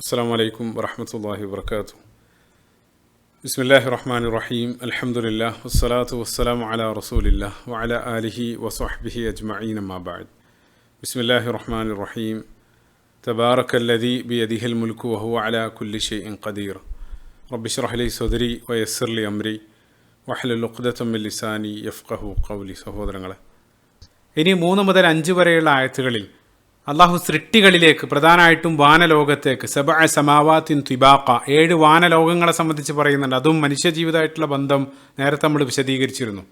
അസ്സാം വലൈക്കും വറഹമത്തല്ലാഹി വാബർക്കാത്തു ബിസ്മില്ലാഹി റഹ്മാൻ റഹീം. അലഹമുല്ലാ വസ്സലാത്തു വസ്സലാം അല റസൂലില്ല വഅല ആലിഹി വസ്ഹബിഹി അജ്മഈൻ അമ്മാബാദ് ബിസ്മില്ലാഹി റഹ്മാൻ റഹീം. തബാറക്കല്ലതി ബി അദിഹൽ മുൽക്കു വഹു അല കുല്ലി ഷെയ്ൻ ഖദീർ. റബ്ബിഷ്റഹ്ലി സദരി വയസ്സർലി അംരി വഹലുൽ ഉഖ്ദത്തും ലിസാനി യഫ്ഖഹു ഖൗലി. സഹോദരങ്ങളെ ഇനി മൂന്ന് മുതൽ അഞ്ച് വരെയുള്ള ആയത്തുകളിൽ അള്ളാഹു സൃഷ്ടികളിലേക്ക് പ്രധാനമായിട്ടും വാനലോകത്തേക്ക് സബ സമാവാത്തിൻ ത്വിബാക്ക ഏഴ് വാനലോകങ്ങളെ സംബന്ധിച്ച് പറയുന്നുണ്ട്. അതും മനുഷ്യജീവിതമായിട്ടുള്ള ബന്ധം നേരത്തെ നമ്മൾ വിശദീകരിച്ചിരുന്നു.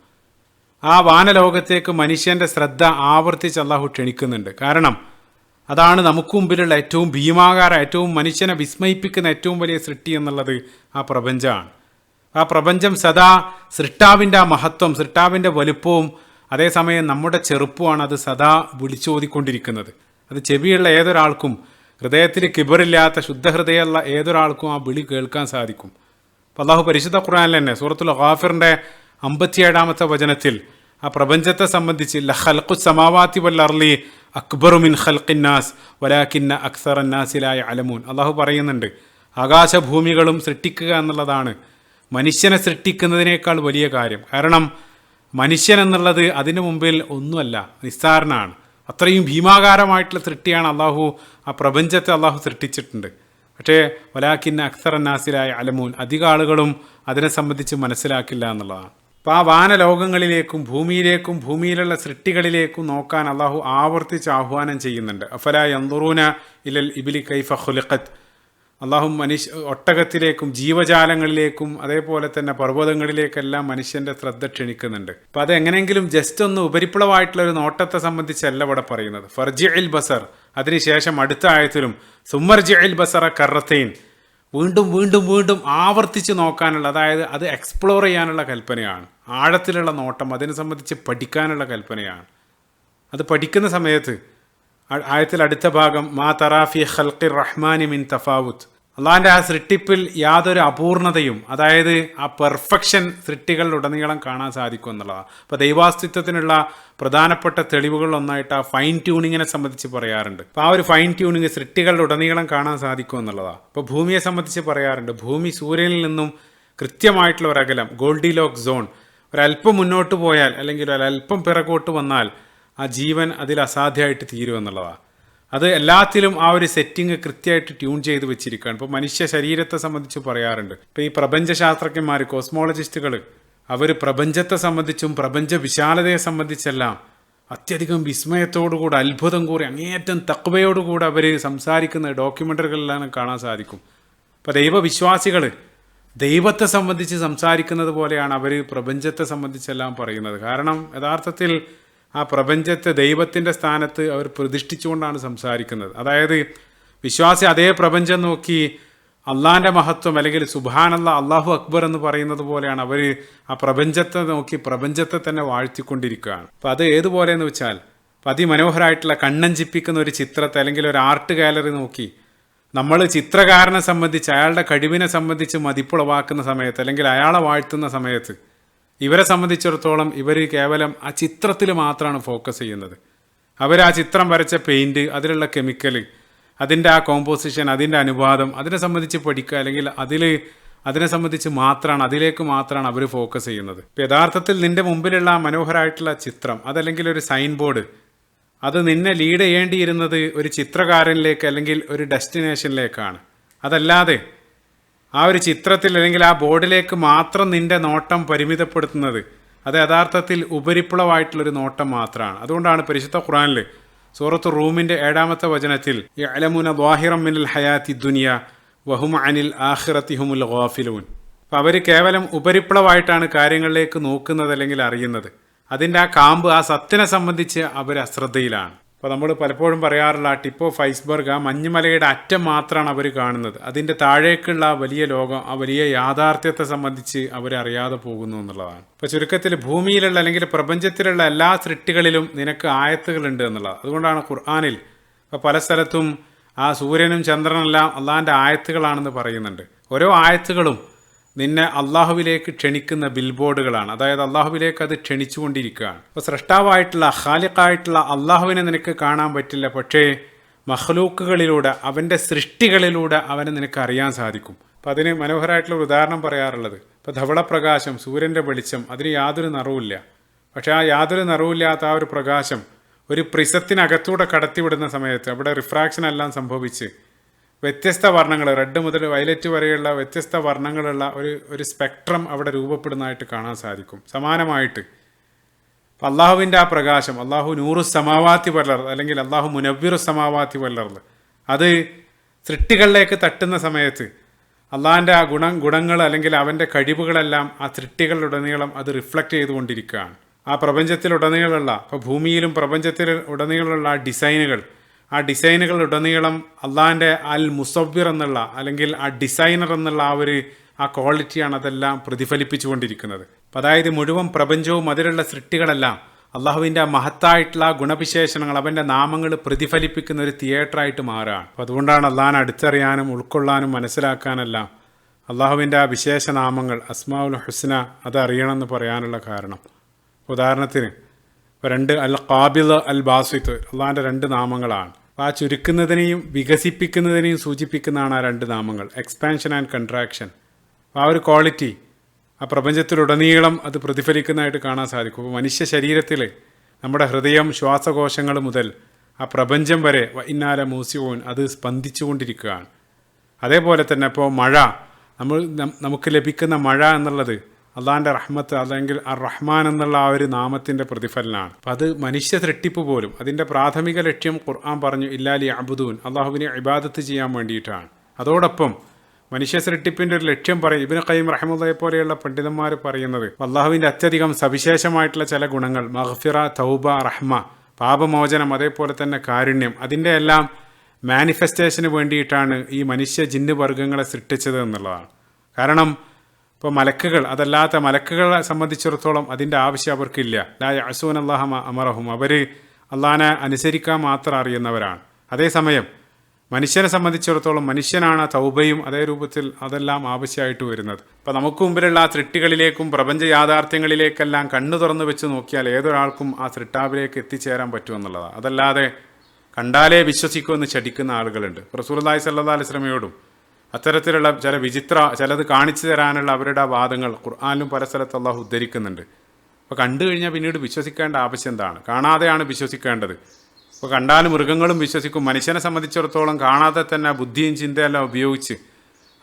ആ വാനലോകത്തേക്ക് മനുഷ്യന്റെ ശ്രദ്ധ ആവർത്തിച്ച് അള്ളാഹു ക്ഷണിക്കുന്നുണ്ട്. കാരണം അതാണ് നമുക്ക് മുമ്പിലുള്ള ഏറ്റവും ഭീമാകാര ഏറ്റവും മനുഷ്യനെ വിസ്മയിപ്പിക്കുന്ന ഏറ്റവും വലിയ സൃഷ്ടി എന്നുള്ളത് ആ പ്രപഞ്ചമാണ്. ആ പ്രപഞ്ചം സദാ സൃഷ്ടാവിന്റെ ആ മഹത്വം സൃഷ്ടാവിന്റെ വലുപ്പവും അതേസമയം നമ്മുടെ ചെറുപ്പമാണ് അത് സദാ വിളിച്ചോതിക്കൊണ്ടിരിക്കുന്നത്. അത് ചെവിയുള്ള ഏതൊരാൾക്കും ഹൃദയത്തിന് കിബറില്ലാത്ത ശുദ്ധഹൃദയമുള്ള ഏതൊരാൾക്കും ആ വിളി കേൾക്കാൻ സാധിക്കും. അപ്പോൾ അള്ളാഹു പരിശുദ്ധ ഖുർആനിൽ തന്നെ സൂറത്തുൽ ഖാഫിറിന്റെ അമ്പത്തിയേഴാമത്തെ വചനത്തിൽ ആ പ്രപഞ്ചത്തെ സംബന്ധിച്ച് ലഹൽഖു സമാവാത്തി വല്ലർലി അക്ബറു മിൻ ഖൽഖിന്നാസ് അക്സർ അക്സറന്നാസിലായ അലമൂൻ അള്ളാഹു പറയുന്നുണ്ട് ആകാശഭൂമികളും സൃഷ്ടിക്കുക എന്നുള്ളതാണ്. മനുഷ്യനെ സൃഷ്ടിക്കുന്നതിനേക്കാൾ വലിയ കാര്യം. കാരണം മനുഷ്യൻ എന്നുള്ളത് അതിനു മുമ്പിൽ ഒന്നുമല്ല നിസ്സാരനാണ്. അത്രയും ഭീമാകാരമായിട്ടുള്ള സൃഷ്ടിയാണ് അള്ളാഹു ആ പ്രപഞ്ചത്തെ അള്ളാഹു സൃഷ്ടിച്ചിട്ടുണ്ട്. പക്ഷേ വലാക്കിന്ന അക്സറന്നാസിലായ അലമൂൻ അധിക ആളുകളും അതിനെ സംബന്ധിച്ച് മനസ്സിലാക്കില്ല എന്നുള്ളതാണ്. അപ്പോൾ ആ വാനലോകങ്ങളിലേക്കും ഭൂമിയിലേക്കും ഭൂമിയിലുള്ള സൃഷ്ടികളിലേക്കും നോക്കാൻ അള്ളാഹു ആവർത്തിച്ച് ആഹ്വാനം ചെയ്യുന്നുണ്ട്. അഫല യന്തുറൂന ഇലൽ ഇബിലി കൈഫ ഹുലിഖത്ത് അള്ളാഹു മനുഷ്യ ഒട്ടകത്തിലേക്കും ജീവജാലങ്ങളിലേക്കും അതേപോലെ തന്നെ പർവതങ്ങളിലേക്കെല്ലാം മനുഷ്യന്റെ ശ്രദ്ധ ക്ഷണിക്കുന്നുണ്ട്. അപ്പം അതെങ്ങനെയെങ്കിലും ജസ്റ്റ് ഒന്ന് ഉപരിപ്ലവായിട്ടുള്ള ഒരു നോട്ടത്തെ സംബന്ധിച്ചല്ല ഇവിടെ പറയുന്നത്. ഫർജി അൽ ബസർ. അതിനുശേഷം അടുത്ത ആയത്തിലും സുമർജി അൽ ബസറ കറത്തൈൻ വീണ്ടും വീണ്ടും വീണ്ടും ആവർത്തിച്ച് നോക്കാനുള്ള അതായത് അത് എക്സ്പ്ലോർ ചെയ്യാനുള്ള കൽപ്പനയാണ്. ആഴത്തിലുള്ള നോട്ടം അതിനെ സംബന്ധിച്ച് പഠിക്കാനുള്ള കൽപ്പനയാണ്. അത് പഠിക്കുന്ന സമയത്ത് ആയത്തിൽ അടുത്ത ഭാഗം മാ തറാഫി ഖൽഖിർ റഹ്മാനി മിൻ തഫാവുത്ത്. അള്ളാഹിന്റെ ആ സൃഷ്ടിപ്പിൽ യാതൊരു അപൂർണതയും അതായത് ആ പെർഫെക്ഷൻ സൃഷ്ടികളിലുടനീളം കാണാൻ സാധിക്കും എന്നുള്ളതാണ്. അപ്പോൾ ദൈവാസ്തിത്വത്തിനുള്ള പ്രധാനപ്പെട്ട തെളിവുകളൊന്നായിട്ട് ആ ഫൈൻ ട്യൂണിങ്ങിനെ സംബന്ധിച്ച് പറയാറുണ്ട്. അപ്പോൾ ആ ഒരു ഫൈൻ ട്യൂണിങ് സൃഷ്ടികളിലുടനീളം കാണാൻ സാധിക്കും എന്നുള്ളതാണ്. അപ്പോൾ ഭൂമിയെ സംബന്ധിച്ച് പറയാറുണ്ട്. ഭൂമി സൂര്യനിൽ നിന്നും കൃത്യമായിട്ടുള്ള ഒരു അകലം ഗോൾഡി ലോക്ക് സോൺ ഒരല്പം മുന്നോട്ട് പോയാൽ അല്ലെങ്കിൽ ഒരല്പം പിറകോട്ട് വന്നാൽ ആ ജീവൻ അതിൽ അസാധ്യമായിട്ട് തീരുമെന്നുള്ളതാണ് അത് എല്ലാത്തിലും ആ ഒരു സെറ്റിംഗ് കൃത്യമായിട്ട് ട്യൂൺ ചെയ്ത് വെച്ചിരിക്കുകയാണ്. ഇപ്പോൾ മനുഷ്യ ശരീരത്തെ സംബന്ധിച്ച് പറയാറുണ്ട്. ഇപ്പോൾ ഈ പ്രപഞ്ചശാസ്ത്രജ്ഞന്മാർ കോസ്മോളജിസ്റ്റുകൾ അവർ പ്രപഞ്ചത്തെ സംബന്ധിച്ചും പ്രപഞ്ച വിശാലതയെ സംബന്ധിച്ചെല്ലാം അത്യധികം വിസ്മയത്തോടുകൂടി അത്ഭുതം കൂടി അങ്ങേയറ്റം തക്വയോടുകൂടി അവർ സംസാരിക്കുന്ന ഡോക്യുമെന്ററികളിലാണ് കാണാൻ സാധിക്കും. അപ്പോൾ ദൈവവിശ്വാസികൾ ദൈവത്തെ സംബന്ധിച്ച് സംസാരിക്കുന്നത് പോലെയാണ് അവർ പ്രപഞ്ചത്തെ സംബന്ധിച്ചെല്ലാം പറയുന്നത്. കാരണം യഥാർത്ഥത്തിൽ ആ പ്രപഞ്ചത്തെ ദൈവത്തിന്റെ സ്ഥാനത്ത് അവർ പ്രതിഷ്ഠിച്ചുകൊണ്ടാണ് സംസാരിക്കുന്നത്. അതായത് വിശ്വാസി അതേ പ്രപഞ്ചം നോക്കി അള്ളാന്റെ മഹത്വം അല്ലെങ്കിൽ സുബാനല്ല അള്ളാഹു അക്ബർ എന്ന് പറയുന്നത് പോലെയാണ് അവർ ആ പ്രപഞ്ചത്തെ നോക്കി പ്രപഞ്ചത്തെ തന്നെ വാഴ്ത്തിക്കൊണ്ടിരിക്കുകയാണ്. അപ്പം അത് ഏതുപോലെയെന്ന് വെച്ചാൽ അതിമനോഹരമായിട്ടുള്ള കണ്ണഞ്ചിപ്പിക്കുന്ന ഒരു ചിത്രത്തെ അല്ലെങ്കിൽ ഒരു ആർട്ട് ഗാലറി നോക്കി നമ്മൾ ചിത്രകാരനെ സംബന്ധിച്ച് അയാളുടെ കഴിവിനെ സംബന്ധിച്ച് മതിപ്പുളവാക്കുന്ന സമയത്ത് അല്ലെങ്കിൽ അയാളെ വാഴ്ത്തുന്ന സമയത്ത് ഇവരെ സംബന്ധിച്ചിടത്തോളം ഇവർ കേവലം ആ ചിത്രത്തിൽ മാത്രമാണ് ഫോക്കസ് ചെയ്യുന്നത്. അവർ ആ ചിത്രം വരച്ച പെയിന്റ് അതിലുള്ള കെമിക്കൽ അതിന്റെ ആ കോമ്പോസിഷൻ അതിന്റെ അനുപാതം അതിനെ സംബന്ധിച്ച് പഠിക്കുക അല്ലെങ്കിൽ അതിൽ അതിനെ സംബന്ധിച്ച് മാത്രമാണ് അതിലേക്ക് മാത്രമാണ് അവർ ഫോക്കസ് ചെയ്യുന്നത്. യഥാർത്ഥത്തിൽ നിന്റെ മുമ്പിലുള്ള മനോഹരമായിട്ടുള്ള ചിത്രം അതല്ലെങ്കിൽ ഒരു സൈൻ ബോർഡ് അത് നിന്നെ ലീഡ് ചെയ്യേണ്ടിയിരുന്നത് ഒരു ചിത്രകാരനിലേക്ക് അല്ലെങ്കിൽ ഒരു ഡെസ്റ്റിനേഷനിലേക്കാണ് അതല്ലാതെ ആ ഒരു ചിത്രത്തിൽ അല്ലെങ്കിൽ ആ ബോർഡിലേക്ക് മാത്രം നിന്റെ നോട്ടം പരിമിതപ്പെടുത്തുന്നത് അത് യഥാർത്ഥത്തിൽ ഉപരിപ്ലവമായിട്ടുള്ളൊരു നോട്ടം മാത്രമാണ്. അതുകൊണ്ടാണ് പരിശുദ്ധ ഖുറാനിൽ സൂറത്ത് റൂമിന്റെ ഏഴാമത്തെ വചനത്തിൽ അലമുന വാഹിറം മിനൽ ഹയാത്തി ദുനിയ വഹും അനിൽ ആഹിറത്തി ഹുമുൽ ഗോഫിലൂൻ. അപ്പോൾ അവർ കേവലം ഉപരിപ്ലവമായിട്ടാണ് കാര്യങ്ങളിലേക്ക് നോക്കുന്നത് അല്ലെങ്കിൽ അറിയുന്നത്. അതിന്റെ ആ കാമ്പ് ആ സത്തിനെ സംബന്ധിച്ച് അവർ അശ്രദ്ധയിലാണ്. അപ്പോൾ നമ്മൾ പലപ്പോഴും പറയാറുള്ള ആ ടിപ്പ് ഓഫ് ഐസ്ബർഗ് ആ മഞ്ഞുമലയുടെ അറ്റം മാത്രമാണ് അവർ കാണുന്നത്. അതിന്റെ താഴേക്കുള്ള ആ വലിയ ലോകം ആ വലിയ യാഥാർത്ഥ്യത്തെ സംബന്ധിച്ച് അവരറിയാതെ പോകുന്നു എന്നുള്ളതാണ്. ഇപ്പോൾ ചുരുക്കത്തിൽ ഭൂമിയിലുള്ള അല്ലെങ്കിൽ പ്രപഞ്ചത്തിലുള്ള എല്ലാ സൃഷ്ടികളിലും നിനക്ക് ആയത്തുകളുണ്ട് എന്നുള്ളത് അതുകൊണ്ടാണ് ഖുർആാനിൽ ഇപ്പോൾ പല സ്ഥലത്തും ആ സൂര്യനും ചന്ദ്രനെല്ലാം അള്ളാഹാന്റെ ആയത്തുകളാണെന്ന് പറയുന്നുണ്ട്. ഓരോ ആയത്തുകളും നിന്നെ അള്ളാഹുവിലേക്ക് ക്ഷണിക്കുന്ന ബിൽബോർഡുകളാണ് അതായത് അള്ളാഹുവിലേക്ക് അത് ക്ഷണിച്ചുകൊണ്ടിരിക്കുകയാണ്. അപ്പോൾ സൃഷ്ടാവായിട്ടുള്ള ഹാലിക്കായിട്ടുള്ള അള്ളാഹുവിനെ നിനക്ക് കാണാൻ പറ്റില്ല. പക്ഷേ മഹ്ലൂക്കുകളിലൂടെ അവന്റെ സൃഷ്ടികളിലൂടെ അവനെ നിനക്ക് അറിയാൻ സാധിക്കും. അപ്പം അതിന് മനോഹരമായിട്ടുള്ള ഉദാഹരണം പറയാറുള്ളത്. ഇപ്പോൾ ധവളപ്രകാശം സൂര്യന്റെ വെളിച്ചം അതിന് യാതൊരു നിറവുമില്ല. പക്ഷേ ആ യാതൊരു നിറവില്ലാത്ത ആ ഒരു പ്രകാശം ഒരു പ്രിസത്തിനകത്തൂടെ കടത്തിവിടുന്ന സമയത്ത് അവിടെ റിഫ്രാക്ഷൻ എല്ലാം സംഭവിച്ച് വ്യത്യസ്ത വർണങ്ങൾ റെഡ് മുതൽ വയലറ്റ് വരെയുള്ള വ്യത്യസ്ത വർണങ്ങളുള്ള ഒരു ഒരു സ്പെക്ട്രം അവിടെ രൂപപ്പെടുന്നതായിട്ട് കാണാൻ സാധിക്കും. സമാനമായിട്ട് അള്ളാഹുവിന്റെ ആ പ്രകാശം അള്ളാഹു നൂറു സമാവാത്തി വല്ലർ അല്ലെങ്കിൽ അള്ളാഹു മുനവ്വിറു സമാവാത്തി വല്ലർ. അത് സൃഷ്ടികളിലേക്ക് തട്ടുന്ന സമയത്ത് അള്ളാഹിന്റെ ആ ഗുണം ഗുണങ്ങൾ അല്ലെങ്കിൽ അവന്റെ കഴിവുകളെല്ലാം ആ സൃഷ്ടികളിലുടനീളം അത് റിഫ്ലക്റ്റ് ചെയ്തുകൊണ്ടിരിക്കുകയാണ്. ആ പ്രപഞ്ചത്തിലുടനീളമുള്ള ഇപ്പോൾ ഭൂമിയിലും പ്രപഞ്ചത്തിൽ ഉടനീളമുള്ള ആ ഡിസൈനുകൾ ആ ഡിസൈനുകൾ ഉടനീളം അള്ളാഹിന്റെ അൽ മുസവ്വിർ എന്നുള്ള അല്ലെങ്കിൽ ആ ഡിസൈനർ എന്നുള്ള ആ ഒരു ആ ക്വാളിറ്റിയാണ് അതെല്ലാം പ്രതിഫലിപ്പിച്ചുകൊണ്ടിരിക്കുന്നത്. അപ്പം അതായത് മുഴുവൻ പ്രപഞ്ചവും അതിലുള്ള സൃഷ്ടികളെല്ലാം അള്ളാഹുവിന്റെ മഹത്തായിട്ടുള്ള ഗുണവിശേഷണങ്ങൾ അവന്റെ നാമങ്ങൾ പ്രതിഫലിപ്പിക്കുന്ന ഒരു തിയേറ്ററായിട്ട് മാറുകയാണ്. അപ്പം അതുകൊണ്ടാണ് അള്ളാഹാൻ അടുത്തറിയാനും ഉൾക്കൊള്ളാനും മനസ്സിലാക്കാനെല്ലാം അള്ളാഹുവിന്റെ ആ വിശേഷ നാമങ്ങൾ അസ്മാഉൽ ഹുസ്ന അത് പറയാനുള്ള കാരണം. ഉദാഹരണത്തിന് രണ്ട് അൽ കാബിദ് അൽ ബാസിത്ത് അള്ളാഹിന്റെ രണ്ട് നാമങ്ങളാണ്. ആ ചുരുക്കുന്നതിനെയും വികസിപ്പിക്കുന്നതിനെയും സൂചിപ്പിക്കുന്നതാണ് ആ രണ്ട് നാമങ്ങൾ. എക്സ്പാൻഷൻ ആൻഡ് കൺട്രാക്ഷൻ ആ ഒരു ക്വാളിറ്റി ആ പ്രപഞ്ചത്തിലുടനീളം അത് പ്രതിഫലിക്കുന്നതായിട്ട് കാണാൻ സാധിക്കും. അപ്പോൾ മനുഷ്യ ശരീരത്തിൽ നമ്മുടെ ഹൃദയം ശ്വാസകോശങ്ങൾ മുതൽ ആ പ്രപഞ്ചം വരെ ഇന്നാല മൂസിയോൻ അത് സ്പന്ദിച്ചുകൊണ്ടിരിക്കുകയാണ്. അതേപോലെ തന്നെ ഇപ്പോൾ മഴ നമ്മൾ നമുക്ക് ലഭിക്കുന്ന മഴ എന്നുള്ളത് അള്ളാഹിന്റെ റഹ്മത്ത് അല്ലെങ്കിൽ ആ റഹ്മാൻ എന്നുള്ള ആ ഒരു നാമത്തിന്റെ പ്രതിഫലനമാണ് അത് മനുഷ്യ സൃഷ്ടിപ്പ് പോലും അതിന്റെ പ്രാഥമിക ലക്ഷ്യം ഖുർആൻ പറഞ്ഞു ഇല്ലാലി അബുദൂൻ അള്ളാഹുവിനെ ഇബാദത്ത് ചെയ്യാൻ വേണ്ടിയിട്ടാണ്. അതോടൊപ്പം മനുഷ്യ സൃഷ്ടിപ്പിന്റെ ഒരു ലക്ഷ്യം പറയും ഇബിന് ഖയ്യം റഹമുല്ലയെ പോലെയുള്ള പണ്ഡിതന്മാർ പറയുന്നത് അള്ളാഹുവിന്റെ അത്യധികം സവിശേഷമായിട്ടുള്ള ചില ഗുണങ്ങൾ മഹ്ഫിറ തൗബ റഹ്മ പാപമോചനം അതേപോലെ തന്നെ കാരുണ്യം അതിന്റെ എല്ലാം മാനിഫെസ്റ്റേഷന് വേണ്ടിയിട്ടാണ് ഈ മനുഷ്യ ജിന്ന് വർഗങ്ങളെ സൃഷ്ടിച്ചത് എന്നുള്ളതാണ്. കാരണം ഇപ്പോൾ മലക്കുകൾ അതല്ലാത്ത മലക്കുകളെ സംബന്ധിച്ചിടത്തോളം അതിന്റെ ആവശ്യം അവർക്കില്ല. ലാ അസൂൻ അള്ളാഹ അമറഹും. അവർ അള്ളാഹാനെ അനുസരിക്കാൻ മാത്രം അറിയുന്നവരാണ്. അതേസമയം മനുഷ്യനെ സംബന്ധിച്ചിടത്തോളം മനുഷ്യനാണ് തൗബയും അതേ രൂപത്തിൽ അതെല്ലാം ആവശ്യമായിട്ട് വരുന്നത്. അപ്പം നമുക്ക് മുമ്പിലുള്ള ആ തൃട്ടികളിലേക്കും പ്രപഞ്ച യാഥാർത്ഥ്യങ്ങളിലേക്കെല്ലാം കണ്ണു തുറന്നു വെച്ച് നോക്കിയാൽ ഏതൊരാൾക്കും ആ തൃട്ടാവിലേക്ക് എത്തിച്ചേരാൻ പറ്റുമെന്നുള്ളതാണ് അതല്ലാതെ കണ്ടാലേ വിശ്വസിക്കുമെന്ന് ചടിക്കുന്ന ആളുകളുണ്ട്. റസൂർലായി സല്ലാ അലിസ്ലമയോടും അത്തരത്തിലുള്ള ചില വിചിത്ര ചിലത് കാണിച്ചു തരാനുള്ള അവരുടെ വാദങ്ങൾ ഖുർആാനിലും പല സ്ഥലത്ത് അള്ളാഹു ഉദ്ധരിക്കുന്നുണ്ട്. അപ്പോൾ കണ്ടു കഴിഞ്ഞാൽ പിന്നീട് വിശ്വസിക്കേണ്ട ആവശ്യം എന്താണ്? കാണാതെയാണ് വിശ്വസിക്കേണ്ടത്. അപ്പോൾ കണ്ടാലും മൃഗങ്ങളും വിശ്വസിക്കും. മനുഷ്യനെ സംബന്ധിച്ചിടത്തോളം കാണാതെ തന്നെ ബുദ്ധിയും ചിന്തയെല്ലാം ഉപയോഗിച്ച്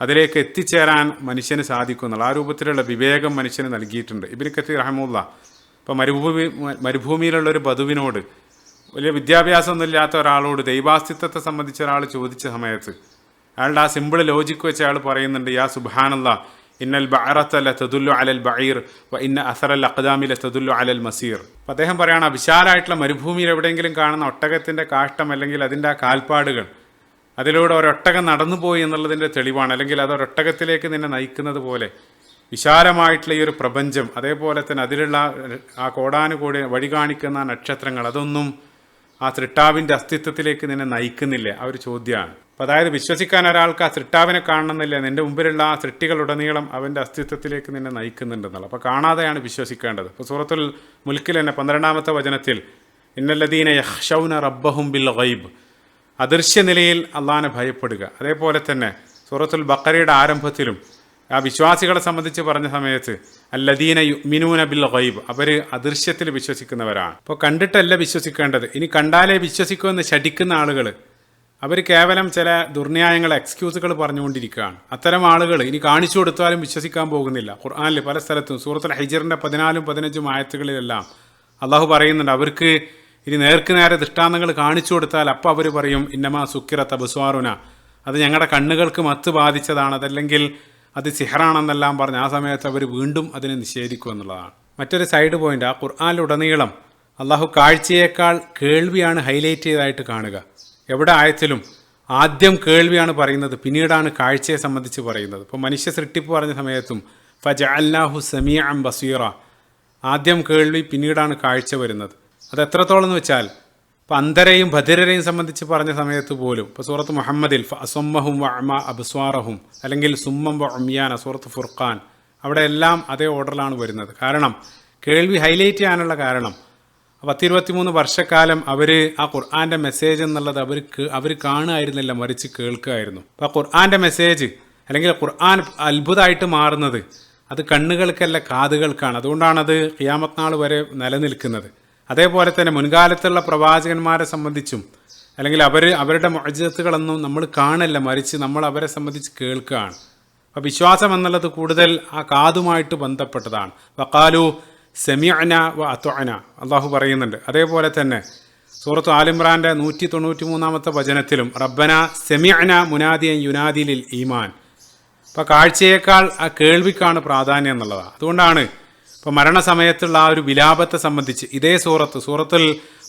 അതിലേക്ക് എത്തിച്ചേരാൻ മനുഷ്യന് സാധിക്കുന്നുള്ള ആ രൂപത്തിലുള്ള വിവേകം മനുഷ്യന് നൽകിയിട്ടുണ്ട്. ഇബിന് കത്തി റഹമുല്ല ഇപ്പോൾ മരുഭൂമി മരുഭൂമിയിലുള്ള ഒരു ബധുവിനോട് വലിയ വിദ്യാഭ്യാസമൊന്നുമില്ലാത്ത ഒരാളോട് ദൈവാസ്തിത്വത്തെ സംബന്ധിച്ച ഒരാൾ ചോദിച്ച സമയത്ത് അയാളുടെ ആ സിമ്പിൾ ലോജിക്ക് വെച്ച് അയാൾ പറയുന്നുണ്ട് യാ സുബാനല്ല ഇന്നൽ ബഅറത്തല്ല തദുല്ലു അലൽ ബഈർ വ ഇന്ന അസറൽ അഖദാമില തദുല്ലു അലൽ മസീർ. അപ്പം അദ്ദേഹം പറയുകയാണ് വിശാലമായിട്ടുള്ള മരുഭൂമിയിൽ എവിടെയെങ്കിലും കാണുന്ന ഒട്ടകത്തിന്റെ കാഷ്ടം അല്ലെങ്കിൽ അതിന്റെ ആ കാൽപ്പാടുകൾ അതിലൂടെ ഒരൊട്ടകം നടന്നുപോയി എന്നുള്ളതിന്റെ തെളിവാണ് അല്ലെങ്കിൽ അത് ഒരൊട്ടകത്തിലേക്ക് നിന്നെ നയിക്കുന്നത് പോലെ വിശാലമായിട്ടുള്ള ഈ ഒരു പ്രപഞ്ചം അതേപോലെ തന്നെ അതിലുള്ള ആ കോടാനുകൂടി വഴി കാണിക്കുന്ന നക്ഷത്രങ്ങൾ അതൊന്നും ആ തൃട്ടാവിന്റെ അസ്തിത്വത്തിലേക്ക് നിന്നെ നയിക്കുന്നില്ല. ആ ഒരു ചോദ്യമാണ്. അപ്പോൾ അതായത് വിശ്വസിക്കാൻ ഒരാൾക്ക് ആ സൃഷ്ടാവിനെ കാണണമെന്നില്ല നിന്റെ മുമ്പിലുള്ള ആ സൃഷ്ടികളുടനീളം അവന്റെ അസ്തിത്വത്തിലേക്ക് നിന്നെ നയിക്കുന്നുണ്ടെന്നുള്ളത്. അപ്പോൾ കാണാതെയാണ് വിശ്വസിക്കേണ്ടത്. ഇപ്പോൾ സൂറത്തുൽ മുൽക്കിൽ തന്നെ പന്ത്രണ്ടാമത്തെ വചനത്തിൽ ഇന്നല്ലദീന യഹ്ഷൗന റബ്ബഹും ബിൽ ഗൈബ്. അദൃശ്യ നിലയിൽ അള്ളാഹാനെ ഭയപ്പെടുക. അതേപോലെ തന്നെ സൂറത്തുൽ ബക്കറയുടെ ആരംഭത്തിലും ആ വിശ്വാസികളെ സംബന്ധിച്ച് പറഞ്ഞ സമയത്ത് അല്ലദീന യുമിനൂന ബിൽ ഗൈബ്. അവർ അദൃശ്യത്തിൽ വിശ്വസിക്കുന്നവരാണ്. അപ്പോൾ കണ്ടിട്ടല്ല വിശ്വസിക്കേണ്ടത്. ഇനി കണ്ടാലേ വിശ്വസിക്കുമെന്ന് ശഠിക്കുന്ന ആളുകൾ അവർ കേവലം ചില ദുർന്യായങ്ങൾ എക്സ്ക്യൂസുകൾ പറഞ്ഞുകൊണ്ടിരിക്കുകയാണ്. അത്തരം ആളുകൾ ഇനി കാണിച്ചു കൊടുത്താലും വിശ്വസിക്കാൻ പോകുന്നില്ല. ഖുർആാനിൽ പല സ്ഥലത്തും സൂറത്തുൽ ഹൈജറിന്റെ പതിനാലും പതിനഞ്ചും ആയത്തുകളിലെല്ലാം അള്ളാഹു പറയുന്നുണ്ട് അവർക്ക് ഇനി നേർക്ക് നേരെ ദൃഷ്ടാന്തങ്ങൾ കാണിച്ചു കൊടുത്താൽ അപ്പം അവർ പറയും ഇന്നമാ സുക്കിറ തബസ്വാറുന. അത് ഞങ്ങളുടെ കണ്ണുകൾക്ക് മത്ത് ബാധിച്ചതാണ് അതല്ലെങ്കിൽ അത് സിഹറാണെന്നെല്ലാം പറഞ്ഞ് ആ സമയത്ത് അവർ വീണ്ടും അതിനെ നിഷേധിക്കും എന്നുള്ളതാണ്. മറ്റൊരു സൈഡ് പോയിന്റ് ആ ഖുർആാനിലുടനീളം അള്ളാഹു കാഴ്ചയേക്കാൾ കേൾവിയാണ് ഹൈലൈറ്റ് ചെയ്തതായിട്ട് കാണുക. എവിടെ ആയത്തിലും ആദ്യം കേൾവിയാണ് പറയുന്നത് പിന്നീടാണ് കാഴ്ചയെ സംബന്ധിച്ച് പറയുന്നത്. ഇപ്പോൾ മനുഷ്യ സൃഷ്ടിപ്പ് പറഞ്ഞ സമയത്തും ഫജ അല്ലാഹു സമീ അം ബസീറ. ആദ്യം കേൾവി പിന്നീടാണ് കാഴ്ച വരുന്നത്. അത് എത്രത്തോളം എന്ന് വെച്ചാൽ ഇപ്പം അന്തരെയും ഭദ്രരെയും സംബന്ധിച്ച് പറഞ്ഞ സമയത്ത് പോലും ഇപ്പോൾ സൂറത്ത് മുഹമ്മദിൽ അസൊമ്മഹും വ അമ അബ്സ്വാറഹും അല്ലെങ്കിൽ സുമ്മം വ അമിയാൻ സൂറത്ത് ഫുർഖാൻ അവിടെ എല്ലാം അതേ ഓർഡറിലാണ് വരുന്നത്. കാരണം കേൾവി ഹൈലൈറ്റ് ചെയ്യാനുള്ള കാരണം പത്തിരുപത്തിമൂന്ന് വർഷക്കാലം അവർ ആ ഖുർആന്റെ മെസ്സേജ് എന്നുള്ളത് അവർക്ക് അവർ കാണുമായിരുന്നില്ല മറിച്ച് കേൾക്കുമായിരുന്നു അപ്പോൾ ആ ഖുർആന്റെ മെസ്സേജ് അല്ലെങ്കിൽ ഖുർആൻ അത്ഭുതമായിട്ട് മാറുന്നത് അത് കണ്ണുകൾക്കല്ല കാതുകൾക്കാണ്. അതുകൊണ്ടാണത് ഖിയാമത്ത് നാൾ വരെ നിലനിൽക്കുന്നത്. അതേപോലെ തന്നെ മുൻകാലത്തുള്ള പ്രവാചകന്മാരെ സംബന്ധിച്ചും അല്ലെങ്കിൽ അവർ അവരുടെ മൊജത്തുകളൊന്നും നമ്മൾ കാണല്ല മറിച്ച് നമ്മൾ അവരെ സംബന്ധിച്ച് കേൾക്കുകയാണ്. അപ്പോൾ വിശ്വാസം എന്നുള്ളത് കൂടുതൽ ആ കാതുമായിട്ട് ബന്ധപ്പെട്ടതാണ്. വക്കാലു സെമിഅന വ അത്വന അള്ളാഹു പറയുന്നുണ്ട്. അതേപോലെ തന്നെ സൂറത്ത് ആലിമ്രാന്റെ നൂറ്റി തൊണ്ണൂറ്റി മൂന്നാമത്തെ വചനത്തിലും റബ്ബന സെമിഅന മുനാദിയൻ യുനാദിലിൽ ഈമാൻ. അപ്പോൾ കാഴ്ചയേക്കാൾ ആ കേൾവിക്കാണ് പ്രാധാന്യം എന്നുള്ളതാണ് അതുകൊണ്ടാണ് ഇപ്പോൾ മരണസമയത്തുള്ള ആ ഒരു വിലാപത്തെ സംബന്ധിച്ച് ഇതേ സൂറത്ത് സൂറത്തിൽ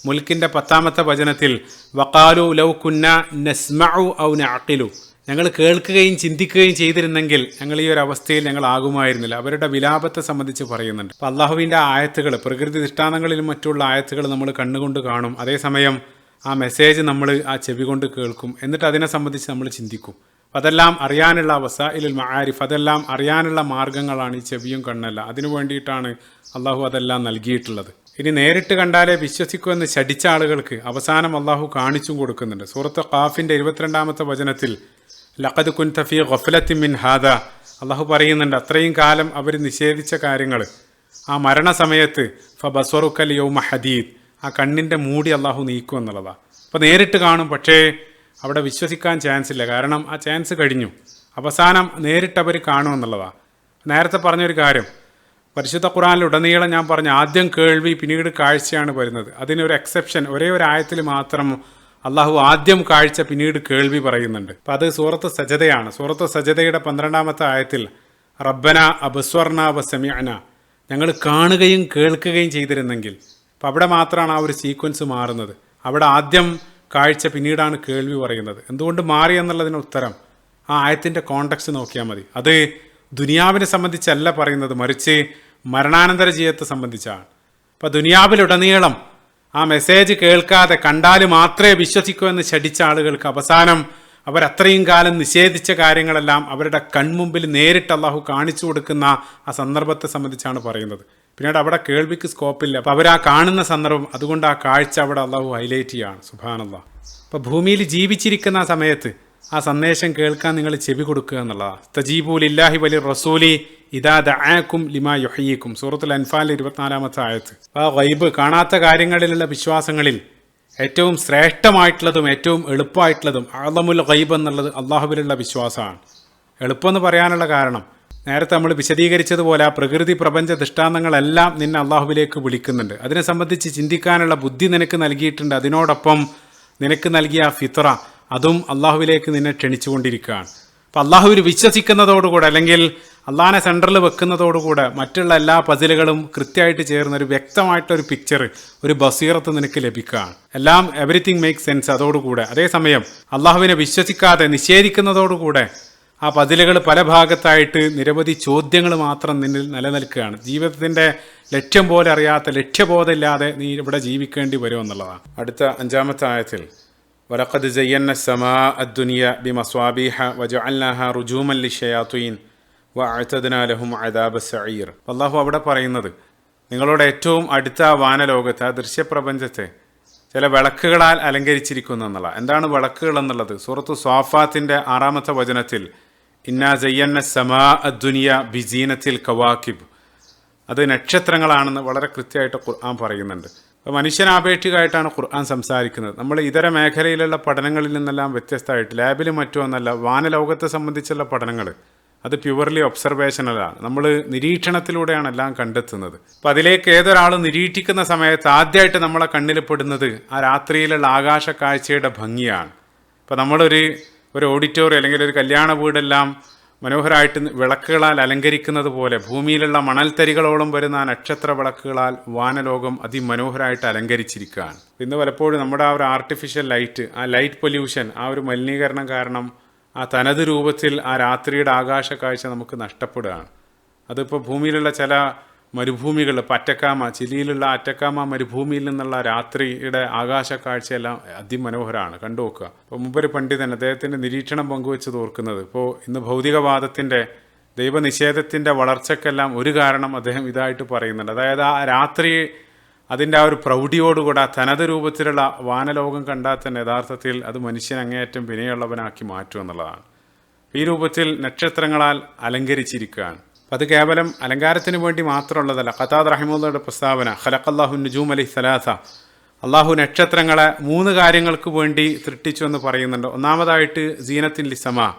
മുൽക്കിന്റെ പത്താമത്തെ വചനത്തിൽ വക്കാലു ലൗ കുന്ന നസ്മഉ ഔ നഅഖിലു. ഞങ്ങൾ കേൾക്കുകയും ചിന്തിക്കുകയും ചെയ്തിരുന്നെങ്കിൽ ഞങ്ങൾ ഈ ഒരു അവസ്ഥയിൽ ഞങ്ങൾ ആകുമായിരുന്നില്ല. അവരുടെ വിലാപത്തെ സംബന്ധിച്ച് പറയുന്നുണ്ട്. അപ്പോൾ അള്ളാഹുവിന്റെ ആയത്തുകൾ പ്രകൃതി ദൃഷ്ടാന്തങ്ങളിലും മറ്റുള്ള ആയത്തുകൾ നമ്മൾ കണ്ണുകൊണ്ട് കാണും. അതേസമയം ആ മെസ്സേജ് നമ്മൾ ആ ചെവി കൊണ്ട് കേൾക്കും. എന്നിട്ട് അതിനെ സംബന്ധിച്ച് നമ്മൾ ചിന്തിക്കും. അതെല്ലാം അറിയാനുള്ള വസായിലുൽ മആരിഫ് അതെല്ലാം അറിയാനുള്ള മാർഗങ്ങളാണ് ഈ ചെവിയും കണ്ണല്ല അതിനു വേണ്ടിയിട്ടാണ് അള്ളാഹു അതെല്ലാം നൽകിയിട്ടുള്ളത്. ഇനി നേരിട്ട് കണ്ടാലേ വിശ്വസിക്കൂ എന്ന് ശടിച്ച ആളുകൾക്ക് അവസാനം അള്ളാഹു കാണിച്ചും കൊടുക്കുന്നുണ്ട്. സൂറത്ത് ഖാഫിന്റെ ഇരുപത്തിരണ്ടാമത്തെ വചനത്തിൽ ലഖദ് കുൻ തഫി ഗഫലത്തി മിൻ ഹാദ. അള്ളാഹു പറയുന്നുണ്ട് അത്രയും കാലം അവർ നിഷേധിച്ച കാര്യങ്ങൾ ആ മരണസമയത്ത് ഫ ബസ്വറുക്കൽ യൗമ ഹദീദ്. ആ കണ്ണിന്റെ മൂടി അള്ളാഹു നീക്കും എന്നുള്ളതാണ് അപ്പോൾ നേരിട്ട് കാണും പക്ഷേ അവിടെ വിശ്വസിക്കാൻ ചാൻസ് ഇല്ല. കാരണം ആ ചാൻസ് കഴിഞ്ഞു. അവസാനം നേരിട്ട് അവർ കാണുമെന്നുള്ളതാണ് നേരത്തെ പറഞ്ഞൊരു കാര്യം പരിശുദ്ധ ഖുറാനിൽ ഉടനീളം ഞാൻ പറഞ്ഞ ആദ്യം കേൾവി പിന്നീട് കാഴ്ചയാണ് വരുന്നത്. അതിനൊരു എക്സെപ്ഷൻ ഒരേ ഒരു ആയത്തിൽ മാത്രം അള്ളാഹു ആദ്യം കാഴ്ച പിന്നീട് കേൾവി പറയുന്നുണ്ട്. അപ്പം അത് സൂറത്ത് സജതയാണ് സൂറത്ത് സജതയുടെ പന്ത്രണ്ടാമത്തെ ആയത്തിൽ റബ്ബന അബസ്വർണ അബസമിഅന ഞങ്ങൾ കാണുകയും കേൾക്കുകയും ചെയ്തിരുന്നെങ്കിൽ അപ്പം അവിടെ മാത്രമാണ് ആ ഒരു സീക്വൻസ് മാറുന്നത്. അവിടെ ആദ്യം കാഴ്ച പിന്നീടാണ് കേൾവി പറയുന്നത്. എന്തുകൊണ്ട് മാറി എന്നുള്ളതിന് ഉത്തരം ആ ആയത്തിന്റെ കോണ്ടക്സ്റ്റ് നോക്കിയാൽ മതി. അത് ദുനിയാവിനെ സംബന്ധിച്ചല്ല പറയുന്നത് മറിച്ച് മരണാനന്തര ജീവിതത്തെ സംബന്ധിച്ചാണ്. അപ്പോൾ ദുനിയാവിലുടനീളം ആ മെസ്സേജ് കേൾക്കാതെ കണ്ടാൽ മാത്രമേ വിശ്വസിക്കൂ എന്ന് ശടിച്ച ആളുകൾക്ക് അവസാനം അവരത്രയും കാലം നിഷേധിച്ച കാര്യങ്ങളെല്ലാം അവരുടെ കൺമുമ്പിൽ നേരിട്ട് അള്ളാഹു കാണിച്ചു കൊടുക്കുന്ന ആ സന്ദർഭത്തെ സംബന്ധിച്ചാണ് പറയുന്നത്. പിന്നീട് അവിടെ കേൾവിക്ക് സ്കോപ്പില്ല അപ്പോൾ അവർ ആ കാണുന്ന സന്ദർഭം അതുകൊണ്ട് ആ കാഴ്ച അവിടെ അള്ളാഹു ഹൈലൈറ്റ് ചെയ്യുകയാണ് സുബാനല്ല അപ്പോൾ ഭൂമിയിൽ ജീവിച്ചിരിക്കുന്ന സമയത്ത് ആ സന്ദേശം കേൾക്കാൻ നിങ്ങൾ ചെവി കൊടുക്കുക എന്നുള്ളതാണ് തജീബുൽ ഇല്ലാഹി വലി റസൂലി ഇതാ ദആക്കും ലിമാ യുഹയ്യിക്കും സൂറത്തുൽ അൻഫാൽ ഇരുപത്തിനാലാമത്തെ ആയത്ത്. ആ വൈബ് കാണാത്ത കാര്യങ്ങളിലുള്ള വിശ്വാസങ്ങളിൽ ഏറ്റവും ശ്രേഷ്ഠമായിട്ടുള്ളതും ഏറ്റവും എളുപ്പമായിട്ടുള്ളതും അള്ളമുൽ ഗൈബ് എന്നുള്ളത് അള്ളാഹുവിലുള്ള വിശ്വാസമാണ്. എളുപ്പമെന്ന് പറയാനുള്ള കാരണം നേരത്തെ നമ്മൾ വിശദീകരിച്ചതുപോലെ ആ പ്രകൃതി പ്രപഞ്ച ദൃഷ്ടാന്തങ്ങളെല്ലാം നിന്നെ അള്ളാഹുവിലേക്ക് വിളിക്കുന്നുണ്ട്. അതിനെ സംബന്ധിച്ച് ചിന്തിക്കാനുള്ള ബുദ്ധി നിനക്ക് നൽകിയിട്ടുണ്ട്. അതിനോടൊപ്പം നിനക്ക് നൽകിയ ആ ഫിത്ര അതും അള്ളാഹുവിലേക്ക് നിന്നെ ക്ഷണിച്ചുകൊണ്ടിരിക്കുകയാണ്. അപ്പം അള്ളാഹുവിൽ വിശ്വസിക്കുന്നതോടുകൂടെ അല്ലെങ്കിൽ അള്ളാഹിനെ സെന്ററിൽ വെക്കുന്നതോടുകൂടെ മറ്റുള്ള എല്ലാ പതിലുകളും കൃത്യമായിട്ട് ചേർന്ന ഒരു വ്യക്തമായിട്ടൊരു പിക്ചർ ഒരു ബസീറത്ത് നിനക്ക് ലഭിക്കുകയാണ്. എല്ലാം എവറിത്തിങ് മേക്ക് സെൻസ് അതോടുകൂടെ. അതേസമയം അള്ളാഹുവിനെ വിശ്വസിക്കാതെ നിഷേധിക്കുന്നതോടുകൂടെ ആ പതിലുകൾ പല ഭാഗത്തായിട്ട് നിരവധി ചോദ്യങ്ങൾ മാത്രം നിന്നിൽ നിലനിൽക്കുകയാണ്. ജീവിതത്തിന്റെ ലക്ഷ്യം പോലെ അറിയാത്ത ലക്ഷ്യബോധമില്ലാതെ നീ ഇവിടെ ജീവിക്കേണ്ടി വരുമെന്നുള്ളതാണ് അടുത്ത അഞ്ചാമത്തെ ആയത്തിൽ ولقد زينا സമാ അദ്ദുനിയ ബി وجعلناها رجوما للشياطين واعتدنا لهم عذاب السعير. സയീർ അള്ളാഹു അവിടെ പറയുന്നത് നിങ്ങളുടെ ഏറ്റവും അടുത്ത വാനലോകത്തെ ദൃശ്യപ്രപഞ്ചത്തെ ചില വിളക്കുകളാൽ അലങ്കരിച്ചിരിക്കുന്നു എന്നുള്ള. എന്താണ് വിളക്കുകൾ എന്നുള്ളത്? സൂറത്തു സ്വാഫാത്തിന്റെ ആറാമത്തെ വചനത്തിൽ ഇന്നാ ജയ്യന്ന സമാ അദ്ദുനിയ ബിജീനത്തിൽ കവാക്കിബ്. അത് നക്ഷത്രങ്ങളാണെന്ന് വളരെ കൃത്യമായിട്ട് ഖുർആൻ പറയുന്നുണ്ട്. അപ്പോൾ മനുഷ്യനാപേക്ഷികമായിട്ടാണ് ഖുർആൻ സംസാരിക്കുന്നത്. നമ്മൾ ഇതര മേഖലയിലുള്ള പഠനങ്ങളിൽ നിന്നെല്ലാം വ്യത്യസ്തമായിട്ട് ലാബിലും മറ്റുമൊന്നല്ല വാനലോകത്തെ സംബന്ധിച്ചുള്ള പഠനങ്ങൾ അത് പ്യുവർലി ഒബ്സർവേഷനലാണ് നമ്മൾ നിരീക്ഷണത്തിലൂടെയാണ് എല്ലാം കണ്ടെത്തുന്നത്. അപ്പം അതിലേക്ക് ഏതൊരാൾ നിരീക്ഷിക്കുന്ന സമയത്ത് ആദ്യമായിട്ട് നമ്മളെ കണ്ണിൽ പെടുന്നത് ആ രാത്രിയിലുള്ള ആകാശ കാഴ്ചയുടെ ഭംഗിയാണ്. ഇപ്പം നമ്മളൊരു ഒരു ഓഡിറ്റോറിയം അല്ലെങ്കിൽ ഒരു കല്യാണ വീടെല്ലാം മനോഹരമായിട്ട് വിളക്കുകളാൽ അലങ്കരിക്കുന്നത് പോലെ ഭൂമിയിലുള്ള മണൽത്തരികളോളം വരുന്ന നക്ഷത്ര വിളക്കുകളാൽ വാനലോകം അതിമനോഹരമായിട്ട് അലങ്കരിച്ചിരിക്കുകയാണ്. ഇന്ന് പലപ്പോഴും നമ്മുടെ ആ ഒരു ആർട്ടിഫിഷ്യൽ ലൈറ്റ് ആ ലൈറ്റ് പൊല്യൂഷൻ ആ ഒരു മലിനീകരണം കാരണം ആ തനത് രൂപത്തിൽ ആ രാത്രിയുടെ ആകാശ കാഴ്ച നമുക്ക് നഷ്ടപ്പെടുകയാണ്. അതിപ്പോൾ ഭൂമിയിലുള്ള ചില മരുഭൂമികൾ പറ്റക്കാമ ചിലിയിലുള്ള അറ്റക്കാമ മരുഭൂമിയിൽ നിന്നുള്ള രാത്രിയുടെ ആകാശ കാഴ്ചയെല്ലാം അതിമനോഹരമാണ് കണ്ടു നോക്കുക. അപ്പോൾ മുമ്പൊരു പണ്ഡിതൻ അദ്ദേഹത്തിന്റെ നിരീക്ഷണം പങ്കുവെച്ച് തോർക്കുന്നത് ഇപ്പോൾ ഇന്ന് ഭൗതികവാദത്തിന്റെ ദൈവനിഷേധത്തിന്റെ വളർച്ചയ്ക്കെല്ലാം ഒരു കാരണം അദ്ദേഹം ഇതായിട്ട് പറയുന്നുണ്ട്. അതായത് ആ രാത്രി അതിന്റെ ആ ഒരു പ്രൗഢിയോടുകൂടെ തനത് രൂപത്തിലുള്ള വാനലോകം കണ്ടാൽ തന്നെ യഥാർത്ഥത്തിൽ അത് മനുഷ്യൻ അങ്ങേയറ്റം വിനയുള്ളവനാക്കി മാറ്റും എന്നുള്ളതാണ്. ഈ രൂപത്തിൽ നക്ഷത്രങ്ങളാൽ അലങ്കരിച്ചിരിക്കുകയാണ്. അപ്പം അത് കേവലം അലങ്കാരത്തിന് വേണ്ടി മാത്രമുള്ളതല്ല. ഖത്താദ് റഹിമുള്ളയുടെ പ്രസ്താവന ഖലഖല്ലാഹു നുജൂം അലി സലാസ. അള്ളാഹു നക്ഷത്രങ്ങളെ മൂന്ന് കാര്യങ്ങൾക്ക് വേണ്ടി സൃഷ്ടിച്ചു എന്ന് പറയുന്നുണ്ട്. ഒന്നാമതായിട്ട് സീനത്തിൻ ലിസമ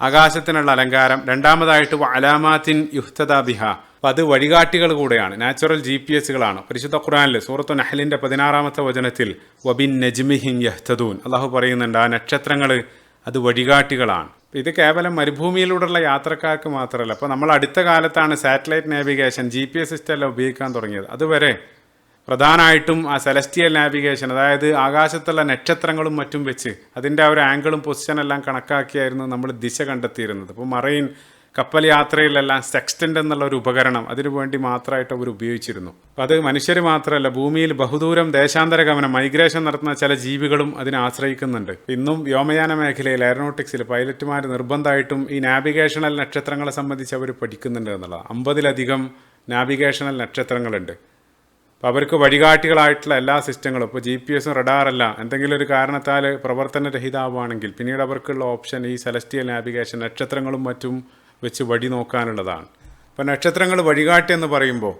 ആകാശത്തിനുള്ള അലങ്കാരം. രണ്ടാമതായിട്ട് അലാമാത്തിൻ യുഹ്തദ ബിഹ. അപ്പം അത് വഴികാട്ടികൾ കൂടെയാണ് നാച്ചുറൽ ജി പി എസുകളാണ് പരിശുദ്ധ ഖുറാനിൽ സൂറത്തു നഹലിന്റെ പതിനാറാമത്തെ വചനത്തിൽ വബിൻ നജ്മിഹിൻ യഹ്തദൂൻ. അള്ളാഹു പറയുന്നുണ്ട് ആ നക്ഷത്രങ്ങൾ അത് വഴികാട്ടികളാണ്. ഇത് കേവലം മരുഭൂമിയിലൂടെയുള്ള യാത്രക്കാർക്ക് മാത്രമല്ല. അപ്പോൾ നമ്മൾ അടുത്ത കാലത്താണ് satellite navigation G P S system എല്ലാം ഉപയോഗിക്കാൻ തുടങ്ങിയത്. അതുവരെ പ്രധാനമായിട്ടും ആ സെലസ്റ്റിയൽ നാവിഗേഷൻ അതായത് ആകാശത്തുള്ള നക്ഷത്രങ്ങളും മറ്റും വെച്ച് അതിന്റെ ആ ഒരു ആംഗിളും പൊസിഷനെല്ലാം കണക്കാക്കിയായിരുന്നു നമ്മൾ ദിശ കണ്ടെത്തിയിരുന്നത്. അപ്പോൾ മറൈൻ കപ്പൽ യാത്രയിലെല്ലാം സെക്സ്റ്റന്റ് എന്നുള്ള ഒരു ഉപകരണം അതിനു വേണ്ടി മാത്രമായിട്ട് അവർ ഉപയോഗിച്ചിരുന്നു. അപ്പോൾ അത് മനുഷ്യർ മാത്രമല്ല ഭൂമിയിൽ ബഹുദൂരം ദേശാന്തര ഗമനം മൈഗ്രേഷൻ നടത്തുന്ന ചില ജീവികളും അതിനെ ആശ്രയിക്കുന്നുണ്ട്. ഇന്നും വ്യോമയാന മേഖലയിൽ എയറോനോട്ടിക്സിൽ പൈലറ്റുമാർ നിർബന്ധമായിട്ടും ഈ നാവിഗേഷണൽ നക്ഷത്രങ്ങളെ സംബന്ധിച്ച് അവർ പഠിക്കുന്നുണ്ട് എന്നുള്ളത് അമ്പതിലധികം നാവിഗേഷണൽ നക്ഷത്രങ്ങളുണ്ട്. അപ്പോൾ അവർക്ക് വഴികാട്ടികളായിട്ടുള്ള എല്ലാ സിസ്റ്റങ്ങളും ഇപ്പോൾ ജി പി എസും റഡാറല്ല എന്തെങ്കിലും ഒരു കാരണത്താൽ പ്രവർത്തനരഹിതാവുകയാണെങ്കിൽ പിന്നീട് അവർക്കുള്ള ഓപ്ഷൻ ഈ സെലസ്റ്റിയൽ നാവിഗേഷൻ നക്ഷത്രങ്ങളും മറ്റും വെച്ച് വഴി നോക്കാനുള്ളതാണ്. അപ്പോൾ നക്ഷത്രങ്ങൾ വഴികാട്ടി എന്ന് പറയുമ്പോൾ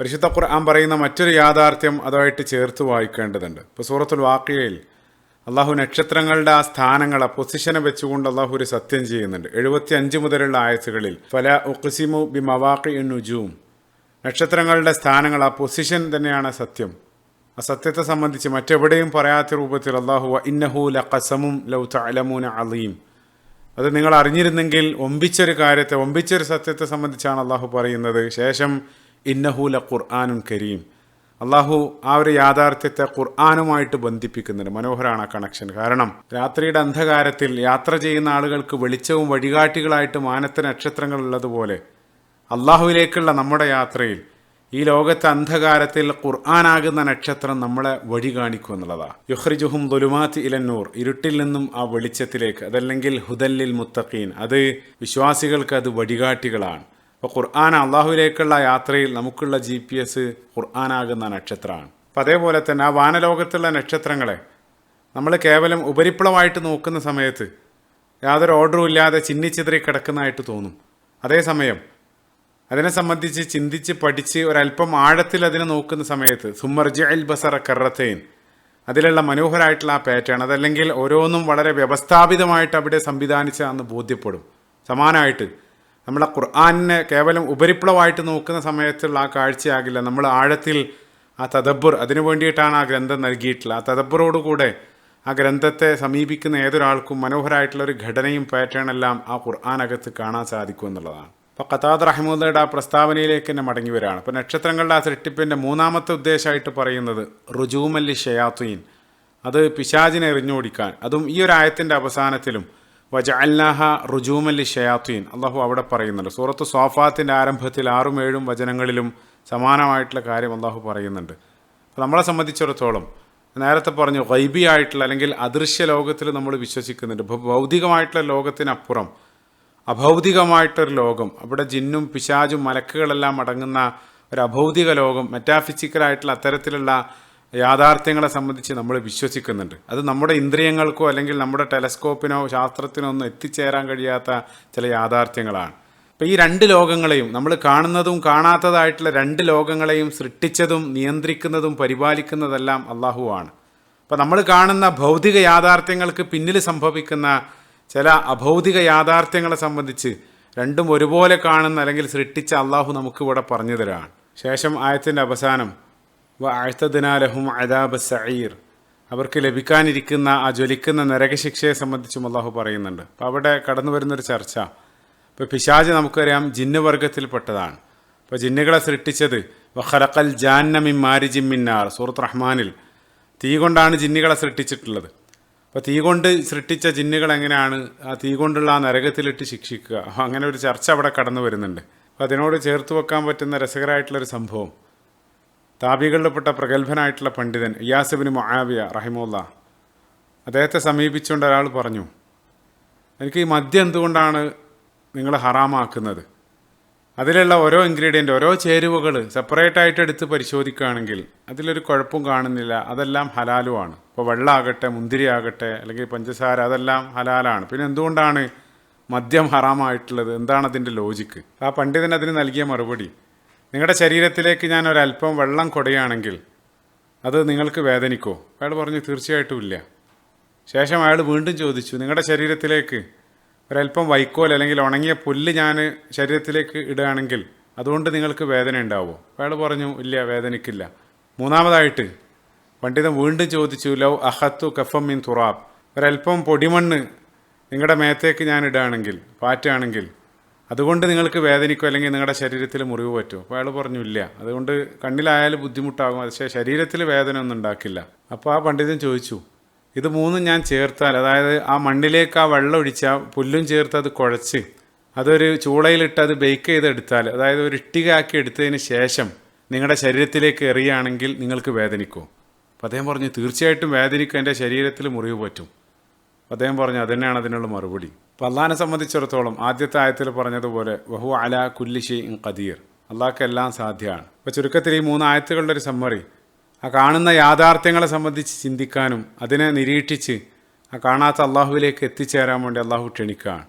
പരിശുദ്ധ ഖുർആൻ പറയുന്ന മറ്റൊരു യാഥാർത്ഥ്യം അതുമായിട്ട് ചേർത്ത് വായിക്കേണ്ടതുണ്ട്. ഇപ്പോൾ സൂറത്തുൽ വാക്കിയയിൽ അള്ളാഹു നക്ഷത്രങ്ങളുടെ ആ സ്ഥാനങ്ങൾ ആ പൊസിഷനെ വെച്ചുകൊണ്ട് അള്ളാഹു ഒരു സത്യം ചെയ്യുന്നുണ്ട്. എഴുപത്തി അഞ്ച് മുതലുള്ള ആയത്തുകളിൽ ഫല ഉഖ്സിമു ബി മവാഖി നുജൂം. നക്ഷത്രങ്ങളുടെ സ്ഥാനങ്ങൾ ആ പൊസിഷൻ തന്നെയാണ് സത്യം. ആ സത്യത്തെ സംബന്ധിച്ച് മറ്റെവിടെയും പറയാത്ത രൂപത്തിൽ അള്ളാഹു ഇന്നഹു ലഖസമും ലൗ തഅലമൂന അലീം. അത് നിങ്ങൾ അറിഞ്ഞിരുന്നെങ്കിൽ ഒമ്പിച്ചൊരു കാര്യത്തെ ഒമ്പിച്ചൊരു സത്യത്തെ സംബന്ധിച്ചാണ് അള്ളാഹു പറയുന്നത്. ശേഷം ഇന്നഹു ല ഖുർആാനുൻ കരീം. അള്ളാഹു ആ ഒരു യാഥാർത്ഥ്യത്തെ ഖുർആാനുമായിട്ട് ബന്ധിപ്പിക്കുന്നുണ്ട്. മനോഹരമാണ് ആ കണക്ഷൻ കാരണം രാത്രിയുടെ അന്ധകാരത്തിൽ യാത്ര ചെയ്യുന്ന ആളുകൾക്ക് വെളിച്ചവും വഴികാട്ടികളായിട്ട് മാനത്തെ നക്ഷത്രങ്ങൾ ഉള്ളതുപോലെ അള്ളാഹുവിലേക്കുള്ള നമ്മുടെ യാത്രയിൽ ഈ ലോകത്തെ അന്ധകാരത്തിൽ ഖുർആാനാകുന്ന നക്ഷത്രം നമ്മളെ വഴി കാണിക്കും എന്നുള്ളതാണ് യുഹ്രിജുഹും ദുലുമാത്ത് ഇലന്നൂർ ഇരുട്ടിൽ നിന്നും ആ വെളിച്ചത്തിലേക്ക് അതല്ലെങ്കിൽ ഹുദല്ലിൽ മുത്തഖീൻ. അത് വിശ്വാസികൾക്ക് അത് വഴികാട്ടികളാണ്. അപ്പോൾ ഖുർആൻ അള്ളാഹുവിലേക്കുള്ള യാത്രയിൽ നമുക്കുള്ള ജി പി എസ് ഖുർആാനാകുന്ന നക്ഷത്രമാണ്. അപ്പം അതേപോലെ തന്നെ ആ വാനലോകത്തുള്ള നക്ഷത്രങ്ങളെ നമ്മൾ കേവലം ഉപരിപ്ലവമായിട്ട് നോക്കുന്ന സമയത്ത് യാതൊരു ഓർഡറും ഇല്ലാതെ ചിന്നിച്ചിതറി കിടക്കുന്നതായിട്ട് തോന്നും. അതേസമയം അതിനെ സംബന്ധിച്ച് ചിന്തിച്ച് പഠിച്ച് ഒരല്പം ആഴത്തിൽ അതിനെ നോക്കുന്ന സമയത്ത് സുമർജ അൽ ബസറ കറത്തേൻ അതിലുള്ള മനോഹരമായിട്ടുള്ള ആ പാറ്റേൺ അതല്ലെങ്കിൽ ഓരോന്നും വളരെ വ്യവസ്ഥാപിതമായിട്ട് അവിടെ സംവിധാനിച്ചതെന്ന് ബോധ്യപ്പെടും. സമാനമായിട്ട് നമ്മളെ ഖുർആാനിനെ കേവലം ഉപരിപ്ലവമായിട്ട് നോക്കുന്ന സമയത്തുള്ള ആ കാഴ്ചയാകില്ല. നമ്മൾ ആഴത്തിൽ ആ തദബ്ബർ അതിനു വേണ്ടിയിട്ടാണ് ആ ഗ്രന്ഥം നൽകിയിട്ടുള്ളത്. ആ തദബ്ബറോടുകൂടെ ആ ഗ്രന്ഥത്തെ സമീപിക്കുന്ന ഏതൊരാൾക്കും മനോഹരമായിട്ടുള്ള ഒരു ഘടനയും പാറ്റേൺ എല്ലാം ആ ഖുർആാനകത്ത് കാണാൻ സാധിക്കും എന്നുള്ളതാണ്. അപ്പോൾ ഖത്താദ് റഹ്മൂദയുടെ ആ പ്രസ്താവനയിലേക്ക് തന്നെ മടങ്ങി വരികയാണ് അപ്പോൾ നക്ഷത്രങ്ങളുടെ ആ സൃഷ്ടിപ്പിന്റെ മൂന്നാമത്തെ ഉദ്ദേശമായിട്ട് പറയുന്നത് റുജൂമല്ലി ഷയാത്തുയിൻ അത് പിശാജിനെ എറിഞ്ഞോടിക്കാൻ. അതും ഈ ഒരു ആയത്തിന്റെ അവസാനത്തിലും വജ അല്ലാഹ റുജൂമല്ലി ഷയാത്തുയിൻ അള്ളാഹു അവിടെ പറയുന്നുണ്ട്. സൂറത്ത് സോഫാത്തിന്റെ ആരംഭത്തിൽ ആറും ഏഴും വചനങ്ങളിലും സമാനമായിട്ടുള്ള കാര്യം അള്ളാഹു പറയുന്നുണ്ട്. അപ്പോൾ നമ്മളെ സംബന്ധിച്ചിടത്തോളം നേരത്തെ പറഞ്ഞു ഗൈബിയായിട്ടുള്ള അല്ലെങ്കിൽ അദൃശ്യ ലോകത്തിൽ നമ്മൾ വിശ്വസിക്കുന്നുണ്ട്. ഭൗതികമായിട്ടുള്ള ലോകത്തിനപ്പുറം അഭൗതികമായിട്ടൊരു ലോകം. അവിടെ ജിന്നും പിശാചും മലക്കുകളെല്ലാം അടങ്ങുന്ന ഒരു അഭൗതിക ലോകം മെറ്റാഫിസിക്കലായിട്ടുള്ള അത്തരത്തിലുള്ള യാഥാർത്ഥ്യങ്ങളെ സംബന്ധിച്ച് നമ്മൾ വിശ്വസിക്കുന്നുണ്ട്. അത് നമ്മുടെ ഇന്ദ്രിയങ്ങൾക്കോ അല്ലെങ്കിൽ നമ്മുടെ ടെലസ്കോപ്പിനോ ശാസ്ത്രത്തിനോ ഒന്നും എത്തിച്ചേരാൻ കഴിയാത്ത ചില യാഥാർത്ഥ്യങ്ങളാണ്. അപ്പോൾ ഈ രണ്ട് ലോകങ്ങളെയും നമ്മൾ കാണുന്നതും കാണാത്തതായിട്ടുള്ള രണ്ട് ലോകങ്ങളെയും സൃഷ്ടിച്ചതും നിയന്ത്രിക്കുന്നതും പരിപാലിക്കുന്നതെല്ലാം അള്ളാഹുവാണ്. അപ്പോൾ നമ്മൾ കാണുന്ന ഭൗതിക യാഥാർത്ഥ്യങ്ങൾക്ക് പിന്നിൽ സംഭവിക്കുന്ന ചില അഭൗതിക യാഥാർത്ഥ്യങ്ങളെ സംബന്ധിച്ച് രണ്ടും ഒരുപോലെ കാണുന്ന അല്ലെങ്കിൽ സൃഷ്ടിച്ച അള്ളാഹു നമുക്കിവിടെ പറഞ്ഞു തരാണ്. ശേഷം ആയത്തിന്റെ അവസാനം വ ആഴ്ത്തദിനാലഹും അദാബ് സഈർ. അവർക്ക് ലഭിക്കാനിരിക്കുന്ന ആ ജ്വലിക്കുന്ന നരകശിക്ഷയെ സംബന്ധിച്ചും അള്ളാഹു പറയുന്നുണ്ട്. അപ്പോൾ അവിടെ കടന്നു വരുന്നൊരു ചർച്ച. ഇപ്പോൾ പിശാജ് നമുക്കറിയാം ജിന്ന് വർഗത്തിൽപ്പെട്ടതാണ്. അപ്പോൾ ജിന്നുകളെ സൃഷ്ടിച്ചത് വഖലഖൽ ജാന്നമിൻ മാരിജിമ്മിന്നാർ സൂറത്ത് റഹ്മാനിൽ. തീ കൊണ്ടാണ് ജിന്നുകളെ സൃഷ്ടിച്ചിട്ടുള്ളത്. അപ്പോൾ തീ കൊണ്ട് സൃഷ്ടിച്ച ജിന്നുകൾ എങ്ങനെയാണ്? ആ തീ കൊണ്ടുള്ള ആ നരകത്തിലിട്ട് ശിക്ഷിക്കുക. അങ്ങനെ ഒരു ചർച്ച അവിടെ കടന്നു വരുന്നുണ്ട്. അപ്പോൾ അതിനോട് ചേർത്ത് വെക്കാൻ പറ്റുന്ന രസകരമായിട്ടുള്ളൊരു സംഭവം. താപികളിൽപ്പെട്ട പ്രഗത്ഭനായിട്ടുള്ള പണ്ഡിതൻ ഇയാസിബിന് മൊഹാബിയ റഹിമുല്ല അദ്ദേഹത്തെ സമീപിച്ചുകൊണ്ട് ഒരാൾ പറഞ്ഞു എനിക്ക് ഈ മദ്യം എന്തുകൊണ്ടാണ് നിങ്ങൾ ഹറാമാക്കുന്നത്? അതിലുള്ള ഓരോ ഇൻഗ്രീഡിയന്റ് ഓരോ ചേരുവകൾ സെപ്പറേറ്റ് ആയിട്ട് എടുത്ത് പരിശോധിക്കുകയാണെങ്കിൽ അതിലൊരു കുഴപ്പവും കാണുന്നില്ല. അതെല്ലാം ഹലാലുമാണ്. ഇപ്പോൾ വെള്ളമാകട്ടെ മുന്തിരി ആകട്ടെ അല്ലെങ്കിൽ പഞ്ചസാര അതെല്ലാം ഹലാലാണ്. പിന്നെ എന്തുകൊണ്ടാണ് മദ്യം ഹറാമായിട്ടുള്ളത്? എന്താണ് അതിന്റെ ലോജിക്ക് ആ പണ്ഡിതൻ അതിന് നൽകിയ മറുപടി നിങ്ങളുടെ ശരീരത്തിലേക്ക് ഞാൻ ഒരല്പം വെള്ളം കൊടയാണെങ്കിൽ അത് നിങ്ങൾക്ക് വേദനിക്കോ? അയാൾ പറഞ്ഞു തീർച്ചയായിട്ടും ഇല്ല. ശേഷം അയാൾ വീണ്ടും ചോദിച്ചു നിങ്ങളുടെ ശരീരത്തിലേക്ക് ഒരല്പം വൈക്കോൽ അല്ലെങ്കിൽ ഉണങ്ങിയ പുല്ല് ഞാൻ ശരീരത്തിലേക്ക് ഇടുകയാണെങ്കിൽ അതുകൊണ്ട് നിങ്ങൾക്ക് വേദന ഉണ്ടാവുമോ? അയാൾ പറഞ്ഞു ഇല്ല വേദനിക്കില്ല മൂന്നാമതായിട്ട് പണ്ഡിതൻ വീണ്ടും ചോദിച്ചു ലവ് അഹത്തു കഫം മിൻ തുറാബ്. ഒരല്പം പൊടിമണ്ണ് നിങ്ങളുടെ മേത്തേക്ക് ഞാൻ ഇടുകയാണെങ്കിൽ പാറ്റുകയാണെങ്കിൽ അതുകൊണ്ട് നിങ്ങൾക്ക് വേദനിക്കോ അല്ലെങ്കിൽ നിങ്ങളുടെ ശരീരത്തിൽ മുറിവ് പറ്റുമോ? അപ്പോൾ അയാൾ പറഞ്ഞു ഇല്ല. അതുകൊണ്ട് കണ്ണിലായാലും ബുദ്ധിമുട്ടാകും പക്ഷേ ശരീരത്തിൽ വേദന ഒന്നും ഉണ്ടാക്കില്ല. അപ്പോൾ ആ പണ്ഡിതൻ ചോദിച്ചു ഇത് മൂന്നും ഞാൻ ചേർത്താൽ അതായത് ആ മണ്ണിലേക്ക് ആ വെള്ളം ഒഴിച്ചാൽ പുല്ലും ചേർത്ത് അത് കുഴച്ച് അതൊരു ചൂളയിലിട്ട് അത് ബേക്ക് ചെയ്തെടുത്താൽ അതായത് ഒരു ഇഷ്ടികയാക്കി എടുത്തതിന് ശേഷം നിങ്ങളുടെ ശരീരത്തിലേക്ക് എറിയുകയാണെങ്കിൽ നിങ്ങൾക്ക് വേദനിക്കും. അപ്പം അദ്ദേഹം പറഞ്ഞു തീർച്ചയായിട്ടും വേദനിക്കും എന്റെ ശരീരത്തിൽ മുറിവ് പറ്റും. അദ്ദേഹം പറഞ്ഞു അതുതന്നെയാണ് അതിനുള്ള മറുപടി. അപ്പോൾ അള്ളാഹിനെ സംബന്ധിച്ചിടത്തോളം ആദ്യത്തെ ആയത്തിൽ പറഞ്ഞതുപോലെ വഹു അല കുല്ലിഷി കദീർ ഖദീർ. അള്ളാഹ്ക്ക് എല്ലാം സാധ്യമാണ്. അപ്പോൾ ചുരുക്കത്തിൽ ഈ മൂന്ന് ആയത്തുകളുടെ ഒരു സമ്മറി ആ കാണുന്ന യാഥാർത്ഥ്യങ്ങളെ സംബന്ധിച്ച് ചിന്തിക്കാനും അതിനെ നിരീക്ഷിച്ച് ആ കാണാത്ത അള്ളാഹുവിലേക്ക് എത്തിച്ചേരാൻ വേണ്ടി അള്ളാഹു ക്ഷണിക്കുകയാണ്.